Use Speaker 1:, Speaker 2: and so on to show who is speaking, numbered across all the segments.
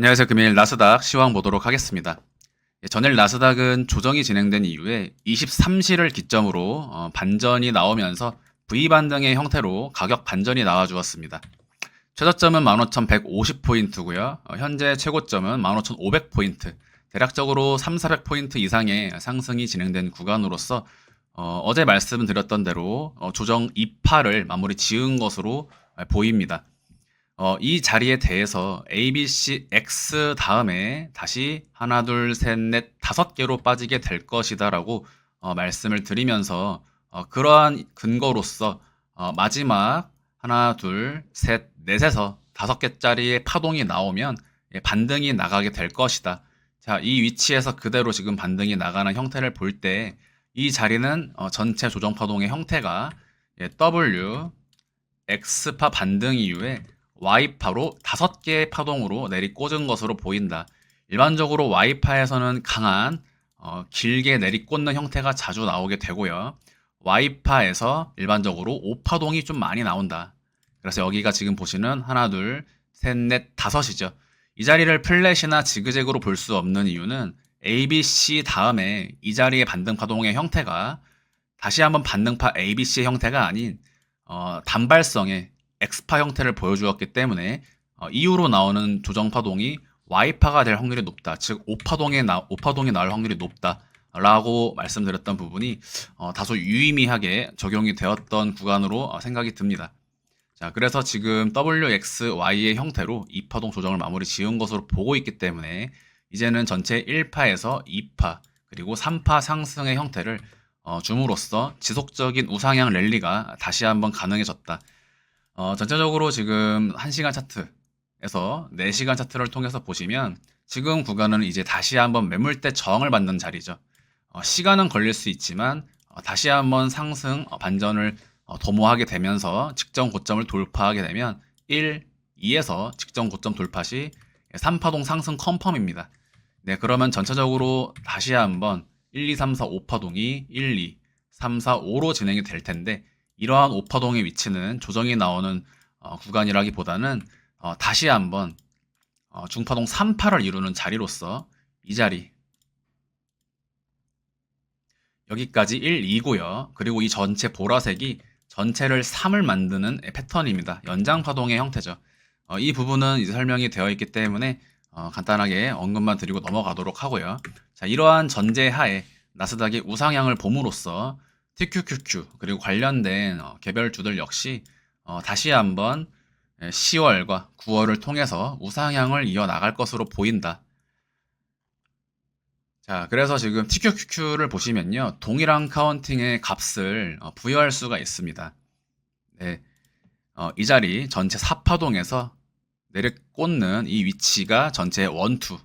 Speaker 1: 안녕하세요. 금일 나스닥 시황 보도록 하겠습니다. 예, 전일 나스닥은 조정이 진행된 이후에 23시를 기점으로 어, 반전이 나오면서 V 반등의 형태로 가격 반전이 나와 주었습니다. 최저점은 15,150포인트고요. 어, 현재 최고점은 15,500포인트. 대략적으로 3, 400포인트 이상의 상승이 진행된 구간으로서 어, 제 말씀드렸던 대로 어, 조정 2파를 마무리 지은 것으로 어, 보입니다. 어, 이 자리에 대해서 A, B, C, X 다음에 다시 하나, 둘, 셋, 넷, 다섯 개로 빠지게 될 것이다라고 어, 말씀을 드리면서 어, 그러한 근거로서 어, 마지막 하나, 둘, 셋, 넷에서 다섯 개짜리의 파동이 나오면 예, 반등이 나가게 될 것이다. 자, 이 위치에서 그대로 지금 반등이 나가는 형태를 볼 때 이 자리는 어, 전체 조정 파동의 형태가 예, W, X파 반등 이후에 Y파로 다섯 개의 파동으로 내리꽂은 것으로 보인다. 일반적으로 Y파에서는 강한 어, 길게 내리꽂는 형태가 자주 나오게 되고요. Y파에서 일반적으로 5파동이 좀 많이 나온다. 그래서 여기가 지금 보시는 하나, 둘, 셋, 넷, 다섯이죠. 이 자리를 플랫이나 지그재그로 볼 수 없는 이유는 A, B, C 다음에 이 자리의 반등 파동의 형태가 다시 한번 반등파 A, B, C의 형태가 아닌 어, 단발성의 X파 형태를 보여주었기 때문에 어, 이후로 나오는 조정 파동이 Y파가 될 확률이 높다. 즉 5파동에 나 5파동이 나올 확률이 높다라고 말씀드렸던 부분이 어, 다소 유의미하게 적용이 되었던 구간으로 어, 생각이 듭니다. 자, 그래서 지금 WXY의 형태로 2파동 조정을 마무리 지은 것으로 보고 있기 때문에 이제는 전체 1파에서 2파 그리고 3파 상승의 형태를 어, 줌으로써 지속적인 우상향 랠리가 다시 한번 가능해졌다. 어, 전체적으로 지금 1시간 차트에서 4시간 차트를 통해서 보시면 지금 구간은 이제 다시 한번 매물대 저항을 받는 자리죠. 어, 시간은 걸릴 수 있지만 어, 다시 한번 상승 어, 반전을 어, 도모하게 되면서 직전 고점을 돌파하게 되면 1, 2에서 직전 고점 돌파 시 3파동 상승 컨펌입니다. 네, 그러면 전체적으로 다시 한번 1, 2, 3, 4, 5파동이 1, 2, 3, 4, 5로 진행이 될 텐데 이러한 오파동의 위치는 조정이 나오는 어, 구간이라기보다는 어, 다시 한번 어, 중파동 3파를 이루는 자리로서 이 자리 여기까지 1, 2고요. 그리고 이 전체 보라색이 전체를 3을 만드는 패턴입니다. 연장 파동의 형태죠. 어, 이 부분은 이제 설명이 되어 있기 때문에 어, 간단하게 언급만 드리고 넘어가도록 하고요. 자, 이러한 전제 하에 나스닥이 우상향을 봄으로써 TQQQ 그리고 관련된 어, 개별 주들 역시 어, 다시 한번 10월과 9월을 통해서 우상향을 이어나갈 것으로 보인다. 자, 그래서 지금 TQQQ를 보시면요. 동일한 카운팅의 값을 어, 부여할 수가 있습니다. 네. 어, 이 자리 전체 4파동에서 내리꽂는 이 위치가 전체 1, 2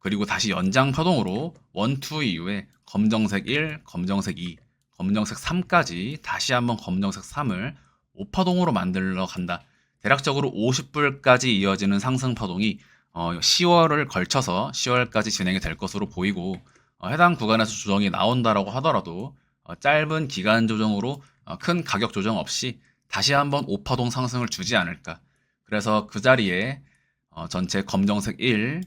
Speaker 1: 그리고 다시 연장 파동으로 1, 2 이후에 검정색 1, 검정색 2 검정색 3까지 다시 한번 검정색 3을 5파동으로 만들러 간다. 대략적으로 50불까지 이어지는 상승 파동이 어, 10월을 걸쳐서 10월까지 진행이 될 것으로 보이고 어, 해당 구간에서 조정이 나온다라고 하더라도 어, 짧은 기간 조정으로 어, 큰 가격 조정 없이 다시 한번 5파동 상승을 주지 않을까. 그래서 그 자리에 어, 전체 검정색 1,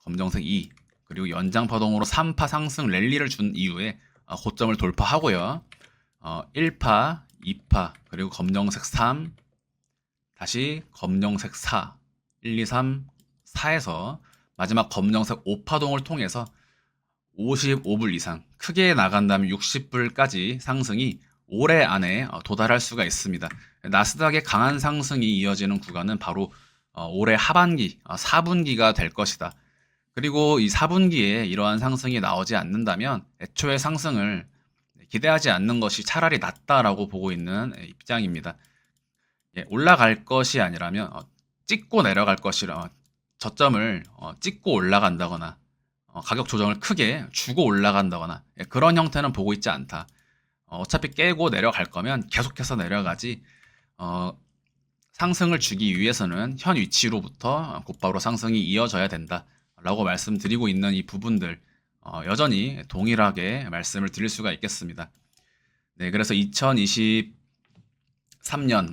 Speaker 1: 검정색 2, 그리고 연장 파동으로 3파 상승 랠리를 준 이후에 어, 고점을 돌파하고요. 어, 1파, 2파, 그리고 검정색 3, 다시 검정색 4, 1, 2, 3, 4에서 마지막 검정색 5파동을 통해서 55불 이상 크게 나간다면 60불까지 상승이 올해 안에 어, 도달할 수가 있습니다. 나스닥의 강한 상승이 이어지는 구간은 바로 어, 올해 하반기, 4분기가 될 것이다. 그리고 이 4분기에 이러한 상승이 나오지 않는다면 애초에 상승을 기대하지 않는 것이 차라리 낫다라고 보고 있는 입장입니다. 예, 올라갈 것이 아니라면 어, 찍고 내려갈 것이라 어, 저점을 어, 찍고 올라간다거나 가격 조정을 크게 주고 올라간다거나 예, 그런 형태는 보고 있지 않다. 어차피 깨고 내려갈 거면 계속해서 내려가지 상승을 주기 위해서는 현 위치로부터 곧바로 상승이 이어져야 된다. 라고 말씀드리고 있는 이 부분들 어, 여전히 동일하게 말씀을 드릴 수가 있겠습니다. 네, 그래서 2023년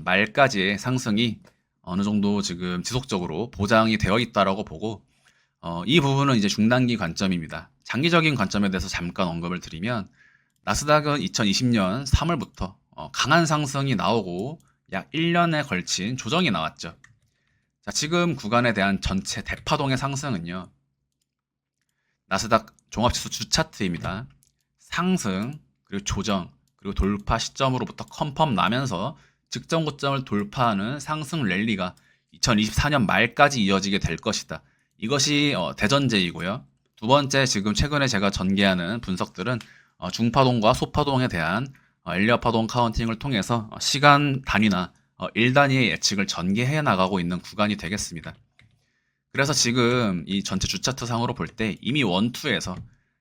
Speaker 1: 말까지의 상승이 어느 정도 지금 지속적으로 보장이 되어 있다라고 보고 어, 이 부분은 이제 중단기 관점입니다. 장기적인 관점에 대해서 잠깐 언급을 드리면 나스닥은 2020년 3월부터 어, 강한 상승이 나오고 약 1년에 걸친 조정이 나왔죠. 자, 지금 구간에 대한 전체 대파동의 상승은요. 나스닥 종합지수 주차트입니다. 상승, 그리고 조정, 그리고 돌파 시점으로부터 컨펌 나면서 직전 고점을 돌파하는 상승 랠리가 2024년 말까지 이어지게 될 것이다. 이것이 어, 대전제이고요. 두 번째, 지금 최근에 제가 전개하는 분석들은 어, 중파동과 소파동에 대한 어, 엘리어파동 카운팅을 통해서 어, 시간 단위나 어, 1단위의 예측을 전개해 나가고 있는 구간이 되겠습니다. 그래서 지금 이 전체 주차트 상으로 볼 때 이미 원투에서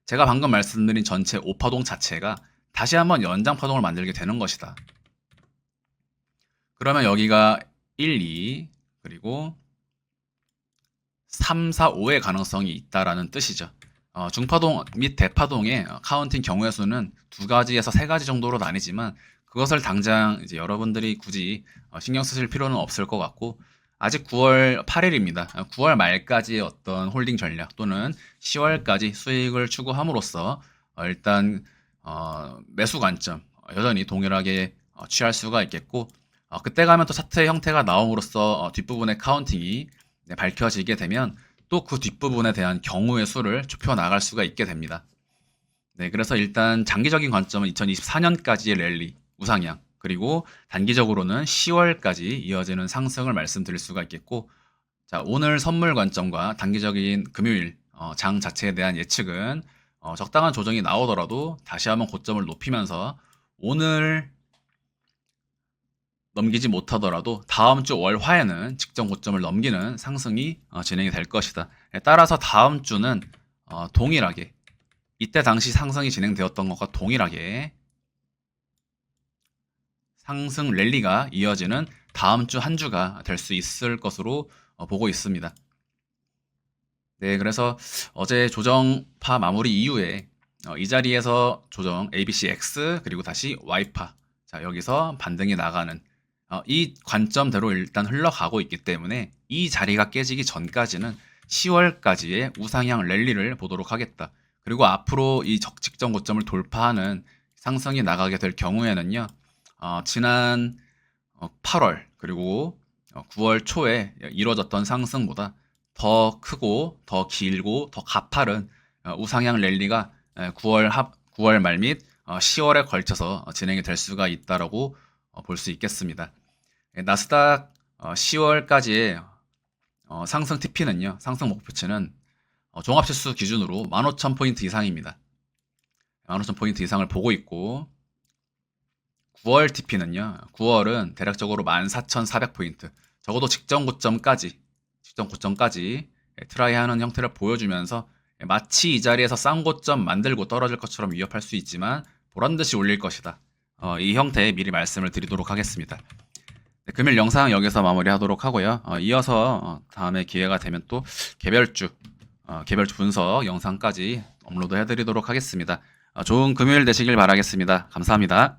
Speaker 1: 제가 방금 말씀드린 전체 5파동 자체가 다시 한번 연장 파동을 만들게 되는 것이다. 그러면 여기가 1, 2, 그리고 3, 4, 5의 가능성이 있다라는 뜻이죠. 어, 중파동 및 대파동의 어, 카운팅 경우의 수는 두 가지에서 세 가지 정도로 나뉘지만 그것을 당장 이제 여러분들이 굳이 어, 신경 쓰실 필요는 없을 것 같고 아직 9월 8일입니다. 9월 말까지의 어떤 홀딩 전략 또는 10월까지 수익을 추구함으로써 어, 일단 어, 매수 관점 어, 여전히 동일하게 어, 취할 수가 있겠고 어, 그때 가면 또 차트의 형태가 나옴으로써 어, 뒷부분의 카운팅이 네, 밝혀지게 되면 또 그 뒷부분에 대한 경우의 수를 좁혀 나갈 수가 있게 됩니다. 네, 그래서 일단 장기적인 관점은 2024년까지의 랠리 우상향 그리고 단기적으로는 10월까지 이어지는 상승을 말씀드릴 수가 있겠고 자 오늘 선물 관점과 단기적인 금요일 어, 장 자체에 대한 예측은 어, 적당한 조정이 나오더라도 다시 한번 고점을 높이면서 오늘 넘기지 못하더라도 다음 주 월화에는 직전 고점을 넘기는 상승이 어, 진행이 될 것이다. 예, 따라서 다음 주는 어, 동일하게 이때 당시 상승이 진행되었던 것과 동일하게 상승 랠리가 이어지는 다음 주 한 주가 될 수 있을 것으로 어, 보고 있습니다. 네, 그래서 어제 조정파 마무리 이후에 어, 이 자리에서 조정 ABCX 그리고 다시 Y파 자 여기서 반등이 나가는 어, 이 관점대로 일단 흘러가고 있기 때문에 이 자리가 깨지기 전까지는 10월까지의 우상향 랠리를 보도록 하겠다. 그리고 앞으로 이 적직전 고점을 돌파하는 상승이 나가게 될 경우에는요. 어, 지난 어, 8월 그리고 어, 9월 초에 이루어졌던 상승보다 더 크고 더 길고 더 가파른 어, 우상향 랠리가 에, 9월 합 9월 말 및 10월에 걸쳐서 어, 진행이 될 수가 있다라고 어, 볼수 있겠습니다. 예, 나스닥 10월까지의 어, 상승 TP는요, 상승 목표치는 어, 종합지수 기준으로 15,000포인트 이상입니다. 15,000포인트 이상을 보고 있고, 9월 TP는요, 9월은 대략적으로 14,400포인트, 적어도 직전 고점까지, 직전 고점까지 예, 트라이하는 형태를 보여주면서 예, 마치 이 자리에서 싼 고점 만들고 떨어질 것처럼 위협할 수 있지만 보란 듯이 올릴 것이다. 어, 이 형태의 미리 말씀을 드리도록 하겠습니다. 네, 금일 영상 여기서 마무리하도록 하고요. 어, 이어서 어, 다음에 기회가 되면 또 개별주 어, 개별주 분석 영상까지 업로드 해드리도록 하겠습니다. 어, 좋은 금요일 되시길 바라겠습니다. 감사합니다.